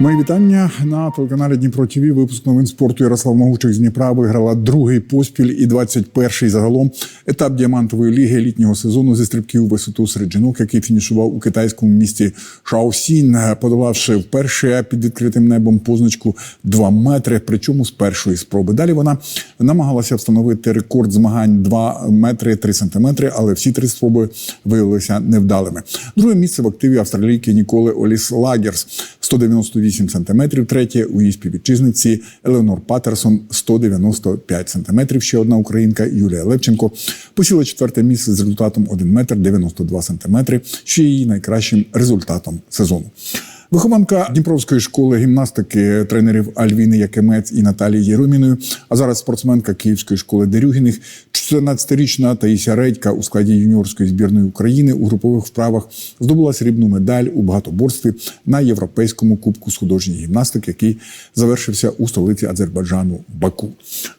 Мої вітання на телеканалі Дніпро ТВ. Випуск новин спорту Ярослав Могучих з Дніпра виграла другий поспіль і 21-й загалом етап діамантової ліги літнього сезону зі стрибків висоту серед жінок, який фінішував у китайському місті Шаосін, подолавши вперше під відкритим небом позначку 2 метри. Причому з першої спроби. Далі вона намагалася встановити рекорд змагань 2 метри 3 сантиметри, але всі три спроби виявилися невдалими. Друге місце в активі австралійки Ніколи Оліс Лагерс 198 сантиметрів. Третє у її співвітчизниці Елеонор Патерсон 195 сантиметрів. Ще одна українка Юлія Левченко посіла четверте місце з результатом 1 метр 92 сантиметри, що є її найкращим результатом сезону. Вихованка Дніпровської школи гімнастики тренерів Альвіни Якимець і Наталії Єроміною, а зараз спортсменка Київської школи Дерюгіних, 14-річна Таїся Редька у складі юніорської збірної України у групових вправах здобула срібну медаль у багатоборстві на європейському кубку з художньої гімнастики, який завершився у столиці Азербайджану Баку.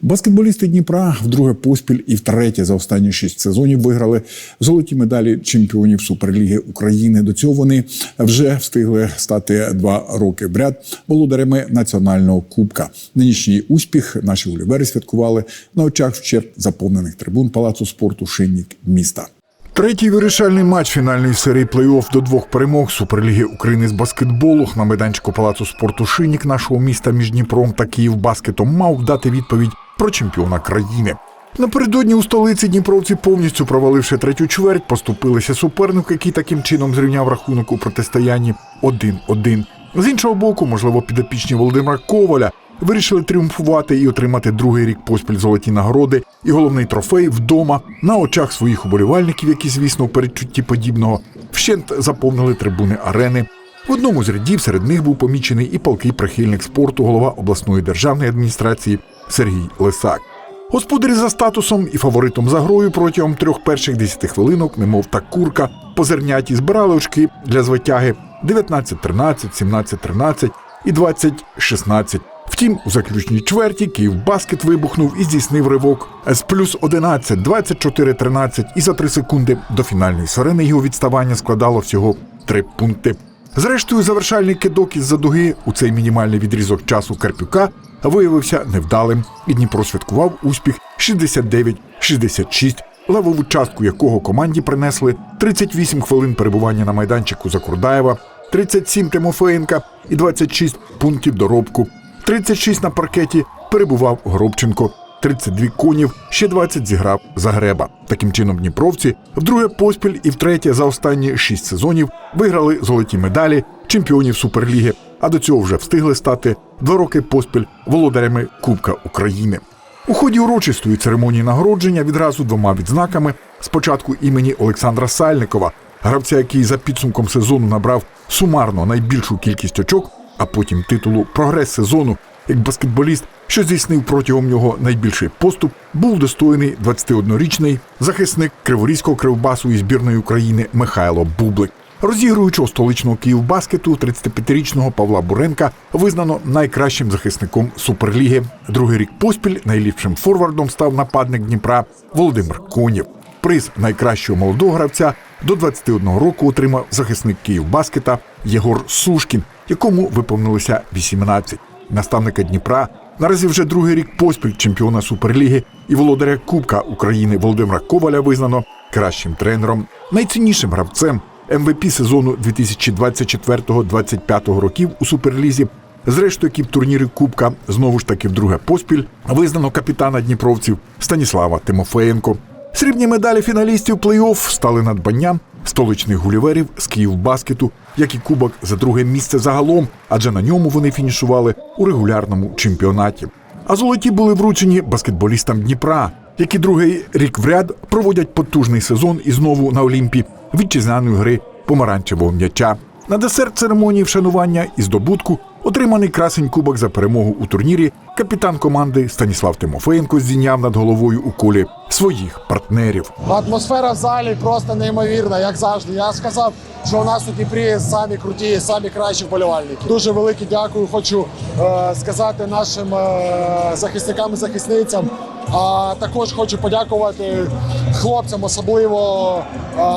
Баскетболісти Дніпра вдруге поспіль і втретє за останні шість сезонів виграли золоті медалі чемпіонів Суперліги України. До цього вони вже встигли стати два роки в ряд володарями національного кубка. Нинішній успіх наші улівери святкували на очах вщерт заповнених трибун палацу спорту Шинник міста. Третій вирішальний матч фінальної серії плей-офф до двох перемог Суперліги України з баскетболу на майданчику палацу спорту Шинник нашого міста між Дніпром та Київбаскетом мав дати відповідь про чемпіона країни. Напередодні у столиці Дніпровці, повністю проваливши третю чверть, поступилися суперник, який таким чином зрівняв рахунок у протистоянні 1-1. З іншого боку, можливо, підопічні Володимира Коваля вирішили тріумфувати і отримати другий рік поспіль золоті нагороди і головний трофей вдома на очах своїх уболівальників, які, звісно, в передчутті подібного вщент заповнили трибуни арени. В одному з рядів серед них був помічений і палкий прихильник спорту, голова обласної державної адміністрації Сергій Лисак. Господарі за статусом і фаворитом за грою протягом трьох перших десяти хвилинок, немов та курка, позерняті збирали очки для звитяги 19-13, 17-13 і 20-16. Втім, у заключній чверті Київбаскет вибухнув і здійснив ривок з плюс 11, 24-13 і за 3 секунди до фінальної сирени його відставання складало всього 3 пункти. Зрештою, завершальний кидок із-за дуги у цей мінімальний відрізок часу Карпюка виявився невдалим, і Дніпро святкував успіх 69-66, левову частку якого команді принесли 38 хвилин перебування на майданчику Закурдаєва, 37 Тимофеєнка і 26 пунктів доробку. 36 на паркеті перебував Горобченко. 32 конів, ще 20 зіграв Загреба. Таким чином, дніпровці вдруге поспіль і втретє за останні шість сезонів виграли золоті медалі чемпіонів Суперліги, а до цього вже встигли стати два роки поспіль володарями Кубка України. У ході урочистої церемонії нагородження відразу двома відзнаками спочатку імені Олександра Сальникова, гравця, який за підсумком сезону набрав сумарно найбільшу кількість очок, а потім титулу Прогрес сезону як баскетболіст, що здійснив протягом нього найбільший поступ, був достойний 21-річний захисник Криворізького кривбасу і збірної України Михайло Бублик. Розігруючого столичного Київбаскету 35-річного Павла Буренка визнано найкращим захисником Суперліги. Другий рік поспіль найліпшим форвардом став нападник Дніпра Володимир Конєв. Приз найкращого молодого гравця до 21 року отримав захисник Київбаскета Єгор Сушкін, якому виповнилося 18. Наставника Дніпра наразі вже другий рік поспіль чемпіона Суперліги і володаря Кубка України Володимира Коваля визнано кращим тренером, найціннішим гравцем МВП сезону 2024-2025 років у Суперлізі. Зрештою, екіп турніри Кубка знову ж таки вдруге поспіль визнано капітана Дніпровців Станіслава Тимофеєнко. Срібні медалі фіналістів плей-офф стали надбанням столичних гуліверів з Київбаскету, як і кубок за друге місце загалом, адже на ньому вони фінішували у регулярному чемпіонаті. А золоті були вручені баскетболістам Дніпра, які другий рік в ряд проводять потужний сезон і знову на Олімпі вітчизняної гри помаранчевого м'яча. На десерт церемонії вшанування і здобутку отриманий красень кубок за перемогу у турнірі. Капітан команди Станіслав Тимофеєнко здійняв над головою у колі своїх партнерів. Атмосфера в залі просто неймовірна, як завжди. Я сказав, що у нас у Дніпрі самі круті, самі кращі вболівальники. Дуже велике дякую. Хочу е, сказати нашим е, захисникам і захисницям А також хочу подякувати хлопцям, особливо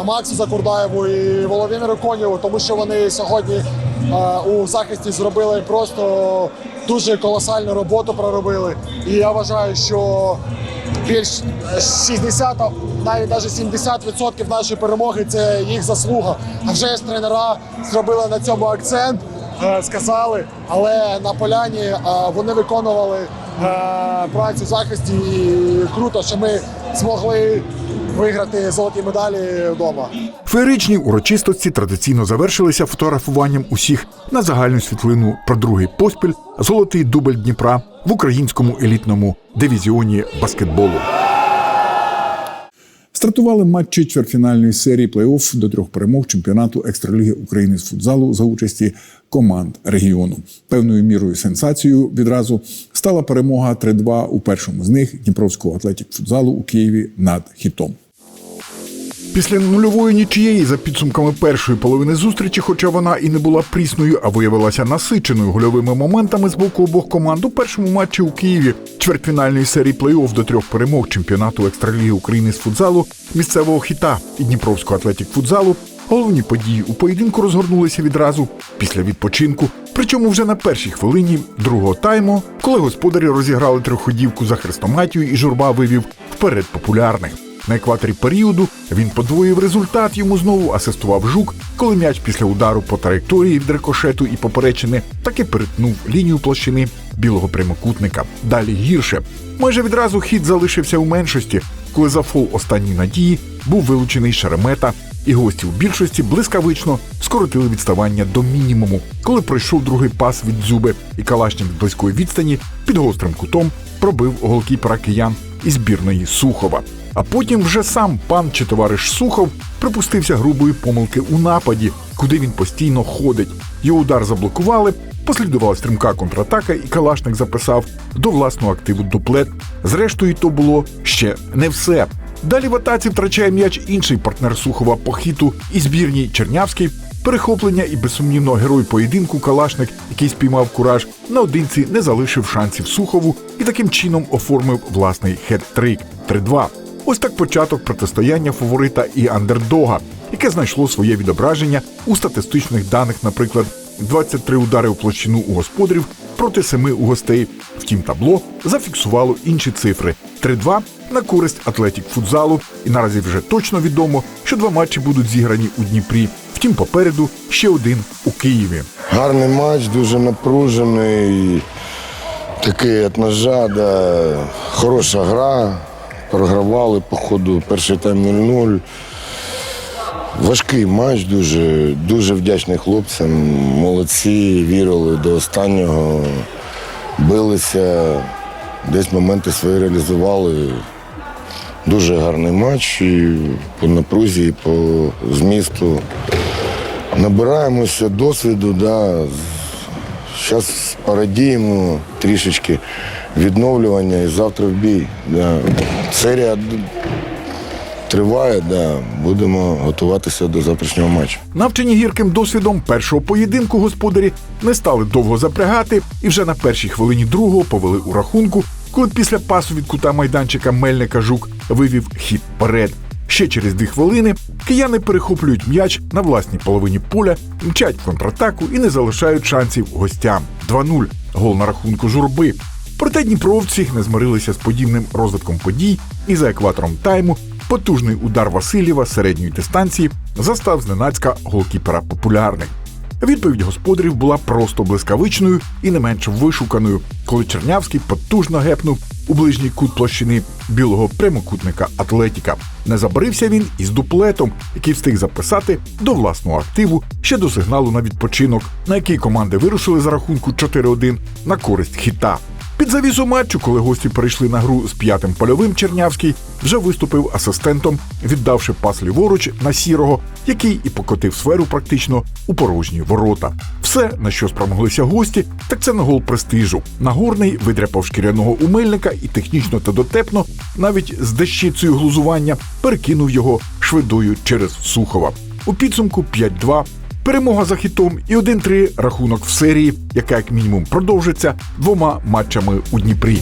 Максу Закурдаєву і Володимиру Конєву, тому що вони сьогодні у захисті зробили просто дуже колосальну роботу проробили. І я вважаю, що більш 60, навіть навіть 70% нашої перемоги це їх заслуга. А вже ж тренера зробили на цьому акцент, е, сказали, але на поляні вони виконували е, працю в захисті. І круто, що ми змогли виграти золоті медалі вдома. Феєричні урочистості традиційно завершилися фотографуванням усіх на загальну світлину про другий поспіль золотий дубль Дніпра в українському елітному дивізіоні баскетболу. Стартували матчі чвертьфінальної серії плей-офф до трьох перемог чемпіонату екстраліги України з футзалу за участі команд регіону. Певною мірою сенсацією відразу стала перемога 3-2 у першому з них Дніпровського атлетік футзалу у Києві над хітом. Після нульової нічиєї за підсумками першої половини зустрічі, хоча вона і не була прісною, а виявилася насиченою гольовими моментами з боку обох команд у першому матчі у Києві чвертьфінальної серії плей-офф до трьох перемог чемпіонату екстраліги України з футзалу місцевого хіта і Дніпровського атлетік футзалу. Головні події у поєдинку розгорнулися відразу після відпочинку. Причому вже на першій хвилині другого тайму, коли господарі розіграли трьохходівку за хрестоматію і журба вивів вперед популярних. На екваторі періоду він подвоїв результат. Йому знову асистував жук, коли м'яч після удару по траєкторії від рикошету і поперечини таки перетнув лінію площини білого прямокутника. Далі гірше. Майже відразу хід залишився у меншості, коли за фол останньої надії був вилучений шеремета, і гості в більшості блискавично скоротили відставання до мінімуму, коли пройшов другий пас від дзюби, і калашник з близької відстані під гострим кутом пробив голкіпера киян із збірної Сухова. А потім вже сам пан чи товариш Сухов припустився грубої помилки у нападі, куди він постійно ходить. Його удар заблокували, послідувала стрімка контратака, і Калашник записав до власного активу дуплет. Зрештою, то було ще не все. Далі в атаці втрачає м'яч інший партнер Сухова по хіту і збірній Чернявський. Перехоплення і безсумнівно герой поєдинку Калашник, який спіймав кураж, наодинці не залишив шансів Сухову і таким чином оформив власний хет-трик 3-2. Ось так початок протистояння фаворита і андердога, яке знайшло своє відображення у статистичних даних, наприклад, 23 удари у площину у господарів проти 7 у гостей. Втім, табло зафіксувало інші цифри: 3-2 на користь атлетік футзалу. І наразі вже точно відомо, що два матчі будуть зіграні у Дніпрі. Втім, попереду ще один у Києві. Гарний матч, дуже напружений. Такий як ножа, хороша гра. Програвали по ходу перший тайм 0-0. Важкий матч, дуже, дуже вдячний хлопцям. Молодці, вірили до останнього, билися, десь моменти свої реалізували. Дуже гарний матч і по напрузі, і по змісту. Набираємося досвіду, да. Зараз порадіємо трішечки відновлювання і завтра в бій. Да. Серія триває, да. будемо готуватися до завтрашнього матчу. Навчені гірким досвідом першого поєдинку господарі не стали довго запрягати і вже на першій хвилині другого повели у рахунку, коли після пасу від кута майданчика Мельника Жук вивів хід вперед. Ще через дві хвилини кияни перехоплюють м'яч на власній половині поля, мчать в контратаку і не залишають шансів гостям. 2-0. Гол на рахунку журби. Проте дніпровці не змирилися з подібним розвитком подій і за екватором тайму потужний удар Васильєва середньої дистанції застав зненацька голкіпера популярних. Відповідь господарів була просто блискавичною і не менш вишуканою, коли Чернявський потужно гепнув у ближній кут площини білого прямокутника Атлетіка. Не забарився він із дуплетом, який встиг записати до власного активу ще до сигналу на відпочинок, на який команди вирушили за рахунку 4-1 на користь хіта. Під завісу матчу, коли гості перейшли на гру з п'ятим польовим Чернявський, вже виступив асистентом, віддавши пас ліворуч на сірого, який і покотив сферу практично у порожні ворота. Все, на що спромоглися гості, так це на гол престижу. Нагорний видряпав шкіряного умельника і технічно та дотепно, навіть з дещицею глузування, перекинув його швидою через Сухова. У підсумку 5-2 Перемога за хітом і 1-3 рахунок в серії, яка як мінімум продовжиться двома матчами у Дніпрі.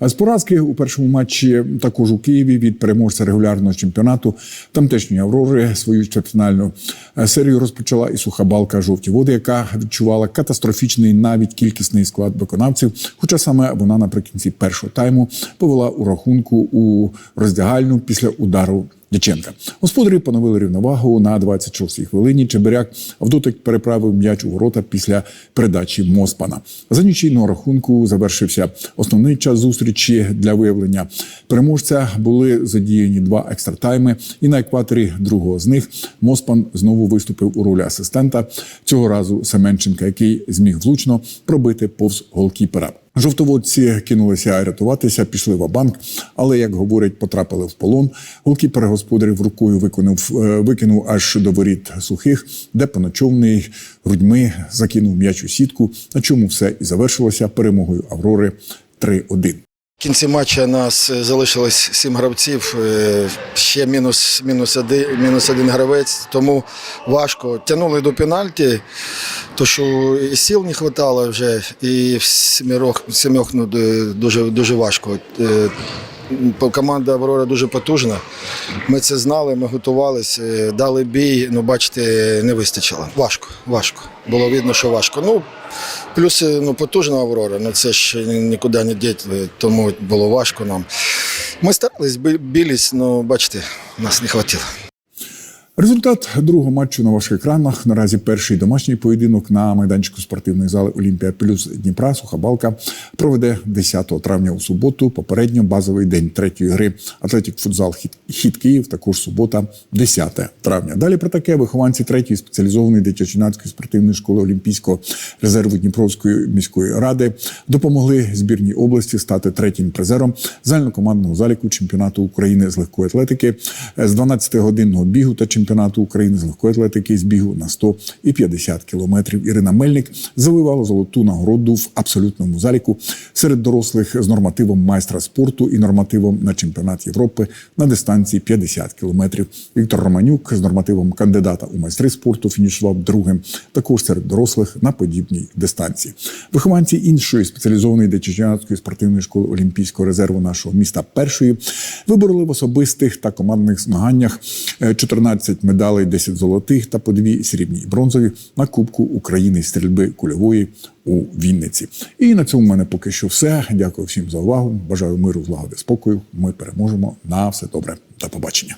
З поразки у першому матчі також у Києві від переможця регулярного чемпіонату тамтешньої Аврори свою чвертьфінальну е, серію розпочала і суха балка жовті води, яка відчувала катастрофічний навіть кількісний склад виконавців. Хоча саме вона наприкінці першого тайму повела у рахунку у роздягальну після удару Дяченка. Господарі поновили рівновагу на 26-й хвилині. Чебиряк в дотик переправив м'яч у ворота після передачі Моспана. За нічийного рахунку завершився основний час зустрічі для виявлення переможця. Були задіяні два екстратайми, і на екваторі другого з них Моспан знову виступив у ролі асистента. Цього разу Семенченка, який зміг влучно пробити повз голкіпера. Жовтоводці кинулися рятуватися, пішли в банк, але як говорять, потрапили в полон. Голкіпер господарів рукою виконав, е, викинув аж до воріт сухих, де поночовний грудьми закинув м'ячу сітку. На чому все і завершилося перемогою Аврори 3-1. В кінці матчу нас е, залишилось сім гравців, е, ще мінус, мінус, один, мінус один гравець, тому важко. Тягнули до пенальті, то що і сил не вистачало вже, і в сімірох, сімьох ну, дуже, дуже важко. Е, Команда Аврора дуже потужна. Ми це знали, ми готувалися, дали бій, ну бачите, не вистачило. Важко, важко. Було видно, що важко. Ну, плюс е, ну, потужна Аврора, ну це ж нікуди не діть, е, тому було важко нам. Ми старались, бі- білись, але бачите, нас не вистачило. Результат другого матчу на ваших екранах. Наразі перший домашній поєдинок на майданчику спортивної зали Олімпія Плюс Дніпра Сухабалка проведе 10 травня у суботу. Попередньо базовий день третьої гри Атлетік Футзал Хід, Київ. Також субота, 10 травня. Далі про таке вихованці третьої спеціалізованої дитячо-юнацької спортивної школи Олімпійського резерву Дніпровської міської ради допомогли збірній області стати третім призером загальнокомандного заліку чемпіонату України з легкої атлетики з 12-годинного бігу та чемпіонату чемпіонату України з легкої атлетики збігу на 100 і 50 кілометрів. Ірина Мельник завоювала золоту нагороду в абсолютному заліку серед дорослих з нормативом майстра спорту і нормативом на чемпіонат Європи на дистанції 50 кілометрів. Віктор Романюк з нормативом кандидата у майстри спорту фінішував другим, також серед дорослих на подібній дистанції. Вихованці іншої спеціалізованої дитячо-юнацької спортивної школи Олімпійського резерву нашого міста першої вибороли в особистих та командних змаганнях е, 14 12 медалей, 10 золотих та по дві срібні і бронзові на Кубку України стрільби кульової у Вінниці. І на цьому в мене поки що все. Дякую всім за увагу. Бажаю миру, злагоди, спокою. Ми переможемо. На все добре. До побачення.